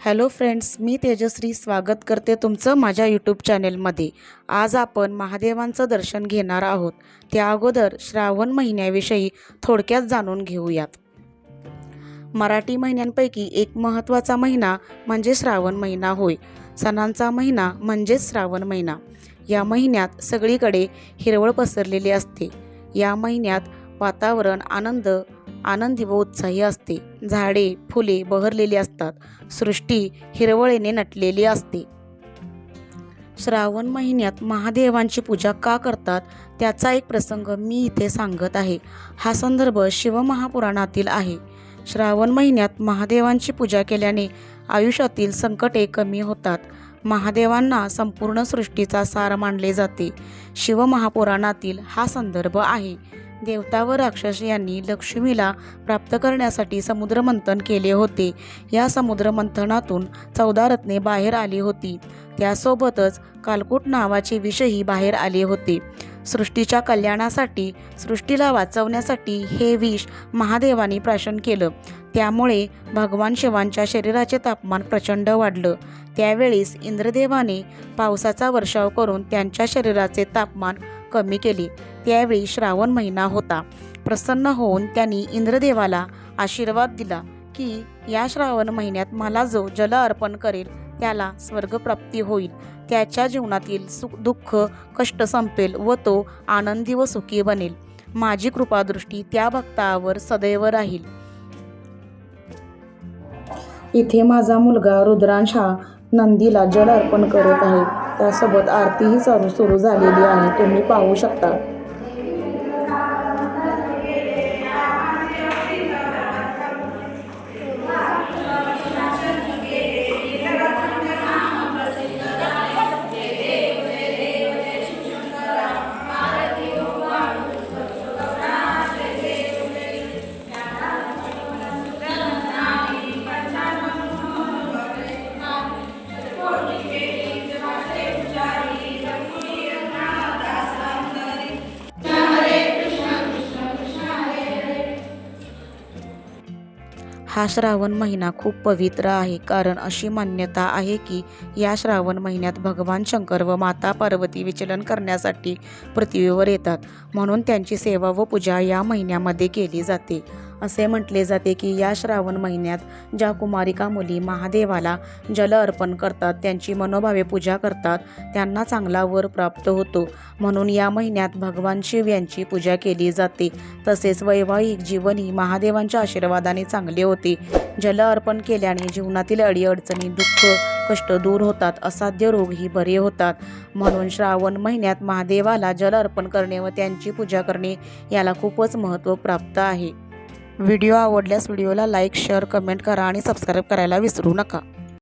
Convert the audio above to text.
Hello friends मी तेजश्री स्वागत करते तुमचं माझ्या यूट्यूब चॅनेलमध्ये. आज आपण महादेवांचं दर्शन घेणार आहोत. त्या अगोदर श्रावण महिन्याविषयी थोडक्यात जाणून घेऊयात. मराठी महिन्यांपैकी एक महत्त्वाचा महिना म्हणजे श्रावण महिना होय. सणांचा महिना म्हणजेच श्रावण महिना. या महिन्यात सगळीकडे हिरवळ पसरलेली असते. या महिन्यात वातावरण आनंद आनंदी व उत्साही असते. झाडे फुले बहरलेली असतात. सृष्टी हिरवळीने नटलेली असते. श्रावण महिन्यात महादेवांची पूजा का करतात? त्याचा एक प्रसंग मी इथे सांगत आहे. हा संदर्भ शिवमहापुराणातील आहे. श्रावण महिन्यात महादेवांची पूजा केल्याने आयुष्यातील संकटे कमी होतात. महादेवांना संपूर्ण सृष्टीचा सार मानले जाते. शिवमहापुराणातील हा संदर्भ आहे. देवता व राक्षस यांनी लक्ष्मीला प्राप्त करण्यासाठी समुद्रमंथन केले होते. या समुद्रमंथनातून चौदा रत्ने बाहेर आली होती. त्यासोबतच कालकूट नावाचे विषही बाहेर आले होते. सृष्टीच्या कल्याणासाठी सृष्टीला वाचवण्यासाठी हे विष महादेवानी प्राशन केलं. त्यामुळे भगवान शिवांच्या शरीराचे तापमान प्रचंड वाढलं. त्यावेळेस इंद्रदेवाने पावसाचा वर्षाव करून त्यांच्या शरीराचे तापमान कमी केले. त्यावेळी श्रावण महिना होता. प्रसन्न होऊन त्यांनी इंद्रदेवाला आशीर्वाद दिला की या श्रावण महिन्यात मला जो जल अर्पण करेल त्याला स्वर्गप्राप्ती होईल. त्याच्या जीवनातील सुख दुःख कष्ट संपेल व तो आनंदी व सुखी बनेल. माझी कृपादृष्टी त्या भक्तावर सदैव राहील. इथे माझा मुलगा रुद्रांश हा नंदीला जल अर्पण करत आहे. त्यासोबत आरतीही चालू सुरू झालेली आहे. तुम्ही पाहू शकता. हा श्रावण महिना खूप पवित्र आहे. कारण अशी मान्यता आहे की या श्रावण महिन्यात भगवान शंकर व माता पार्वती विचलन करण्यासाठी पृथ्वीवर येतात. म्हणून त्यांची सेवा व पूजा या महिन्यामध्ये केली जाते. असे म्हटले जाते की या श्रावण महिन्यात ज्या कुमारिका मुली महादेवाला जल अर्पण करतात त्यांची मनोभावे पूजा करतात त्यांना चांगला वर प्राप्त होतो. म्हणून या महिन्यात भगवान शिव यांची पूजा केली जाते. तसेच वैवाहिक जीवनही महादेवांच्या आशीर्वादाने चांगले होते. जल अर्पण केल्याने जीवनातील अडीअडचणी दुःख कष्ट दूर होतात असाध्य रोगही बरे होतात. म्हणून श्रावण महिन्यात महादेवाला जल अर्पण करणे व त्यांची पूजा करणे याला खूपच महत्त्व प्राप्त आहे. व्हिडिओ आवडल्यास व्हिडिओला लाईक शेअर कमेंट करा आणि सबस्क्राईब करायला विसरू नका.